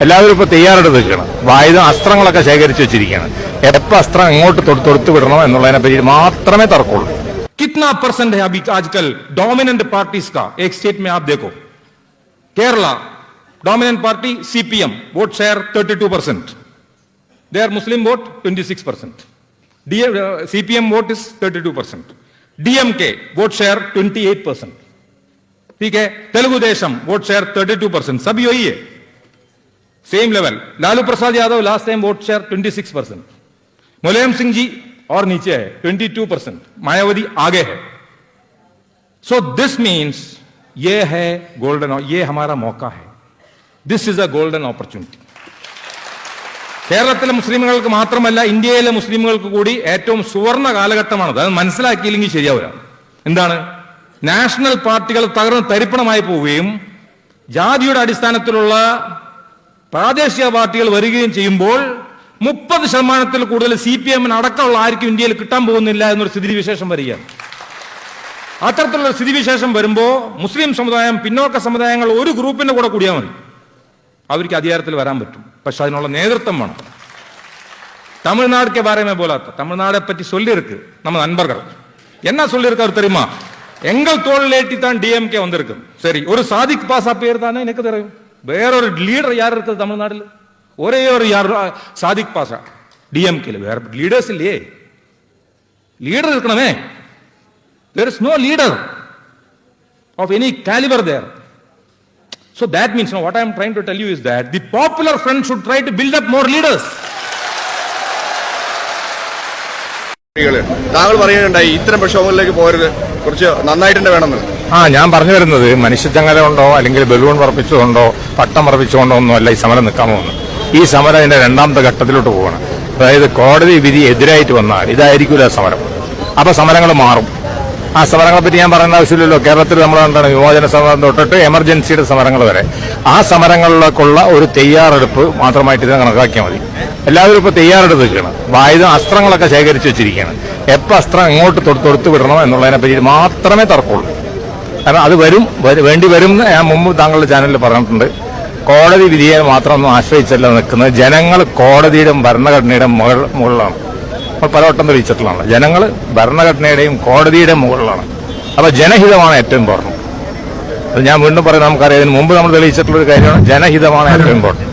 എല്ലാവരും ഇപ്പൊ തയ്യാറെടുത്ത് നിൽക്കുകയാണ് ആയുധം അസ്ത്രങ്ങളൊക്കെ ശേഖരിച്ച് വെച്ചിരിക്കുകയാണ് എപ്പോൾ അസ്ത്രം എങ്ങോട്ട് തൊടു- തൊടുത്തു വിടണം എന്നുള്ളതിനെ പറ്റി മാത്രമേ തർക്കമുള്ളൂ कितना परसेंट है अभी आजकल डोमिनेंट पार्टीज का एक स्टेट में आप देखो Kerala dominant party CPM vote share 32 percent there Muslim vote 26 percent CPM vote is 32 percent DMK vote share 28 percent ठीक है Telugu Desam vote share 32 percent सभी वही है same level Lalu Prasad Yadav last time vote share 26 percent Mulayam Singh ji और नीचे है 22 percent Mayawati आगे है सो दिस मीन्स ये है गोल्डन ये हमारा मौका है this is a golden opportunity കേരളത്തിലെ മുസ്ലിമുകൾക്ക് മാത്രമല്ല ഇന്ത്യയിലെ മുസ്ലിമുകൾക്ക് കൂടി ഏറ്റവും സുവർണ കാലഘട്ടമാണത് അത് മനസ്സിലാക്കിയില്ലെങ്കിൽ ശരിയാവില്ല എന്താണ് നാഷണൽ പാർട്ടികൾ തകർന്ന് തരിപ്പണമായി പോവുകയും ജാതിയുടെ അടിസ്ഥാനത്തിലുള്ള പ്രാദേശിക പാർട്ടികൾ വരികയും ചെയ്യുമ്പോൾ മുപ്പത് ശതമാനത്തിൽ കൂടുതൽ സി പി എമ്മിന് അടക്കമുള്ള ആർക്കും ഇന്ത്യയിൽ കിട്ടാൻ പോകുന്നില്ല എന്നൊരു സ്ഥിതിവിശേഷം വരികയാണ് അത്തരത്തിലുള്ള സ്ഥിതിവിശേഷം വരുമ്പോൾ മുസ്ലിം സമുദായം പിന്നോക്ക സമുദായങ്ങൾ ഒരു ഗ്രൂപ്പിന്റെ കൂടെ കൂടിയാൽ മതി അവർക്ക് അധികാരത്തിൽ വരാൻ പറ്റും പക്ഷെ അതിനുള്ള നേതൃത്വം വേണം தமிழ்நாடுக்கே பாரமே போலாத்த தமிழ்நாடை பற்றி சொல்லியிருக்கு நம்ம நண்பர்கள் என்ன சொல்லியிருக்காரு தெரியுமா எங்கள் தோளிலேட்டி தான் டிஎம்கே வந்திருக்கு சரி ஒரு சாதிக் பாசா பேர் தானே எனக்கு தெரியும் വേറൊരു ലീഡർ യാർ ഇരിക്കുന്നത് തമിഴ്നാട്ടിൽ ഒരേ ഒരു യാർ സാദിഖ് പാസ ഡി എം കെയിൽ വേറെ ലീഡേഴ്സ് ഇല്ലേ? Leader ഇരിക്കണമേ there is no leader of any calibre there So that means, now what I am trying to tell you is that the popular front should try to build up more leaders. താങ്കൾ പറയുന്നുണ്ടായി ഇത്തരം പ്രക്ഷോഭങ്ങളിലേക്ക് പോകരുത്. കുറച്ച് നന്നായിട്ടുണ്ട് വേണമെന്ന് ആ ഞാൻ പറഞ്ഞു വരുന്നത് മനുഷ്യച്ചങ്ങല കൊണ്ടോ അല്ലെങ്കിൽ ബലൂൺ പറപ്പിച്ചുകൊണ്ടോ പട്ടം പറപ്പിച്ചുകൊണ്ടോ ഒന്നുമല്ല ഈ സമരം നിൽക്കാൻ പോകുന്നത്. ഈ സമരം അതിന്റെ രണ്ടാമത്തെ ഘട്ടത്തിലോട്ട് പോകണം അതായത് കോടതി വിധി എതിരായിട്ട് വന്നാൽ ഇതായിരിക്കില്ല സമരം. അപ്പൊ സമരങ്ങൾ മാറും. ആ സമരങ്ങളെ പറ്റി ഞാൻ പറയേണ്ട ആവശ്യമില്ലല്ലോ. കേരളത്തിൽ നമ്മൾ എന്താണ് വിമോചന സമരം തൊട്ടിട്ട് എമർജൻസിയുടെ സമരങ്ങൾ വരെ. ആ സമരങ്ങളിലേക്കുള്ള ഒരു തയ്യാറെടുപ്പ് മാത്രമായിട്ട് ഇതിനെ കണക്കാക്കിയാൽ മതി. എല്ലാവരും ഇപ്പൊ തയ്യാറെടുത്ത് നിൽക്കുകയാണ്. ആയുധം അസ്ത്രങ്ങളൊക്കെ ശേഖരിച്ചു വെച്ചിരിക്കുകയാണ്. എപ്പോൾ അസ്ത്രം എങ്ങോട്ട് തൊടു- തൊടുത്തു വിടണം എന്നുള്ളതിനെ പറ്റി മാത്രമേ തർക്കമുള്ളൂ. കാരണം അത് വരും വേണ്ടി വരും എന്ന് ഞാൻ മുമ്പ് താങ്കളുടെ ചാനലിൽ പറഞ്ഞിട്ടുണ്ട്. കോടതി വിധിയെ മാത്രം ആശ്രയിച്ചല്ല നിൽക്കുന്നത്. ജനങ്ങൾ കോടതിയുടെ ഭരണഘടനയുടെ മുകൾ മുകളിലാണ്. നമ്മൾ പലവട്ടം തെളിയിച്ചിട്ടുള്ളതാണ് ജനങ്ങൾ ഭരണഘടനയുടെയും കോടതിയുടെ മുകളിലാണ്. അപ്പോൾ ജനഹിതമാണ് ഏറ്റവും ഇമ്പോർട്ടന്റ് അത് ഞാൻ വീണ്ടും പറയാം. നമുക്കറിയാം ഇതിന് മുമ്പ് നമ്മൾ തെളിയിച്ചിട്ടുള്ള ഒരു കാര്യമാണ് ജനഹിതമാണ് ഏറ്റവും ഇമ്പോർട്ടന്റ്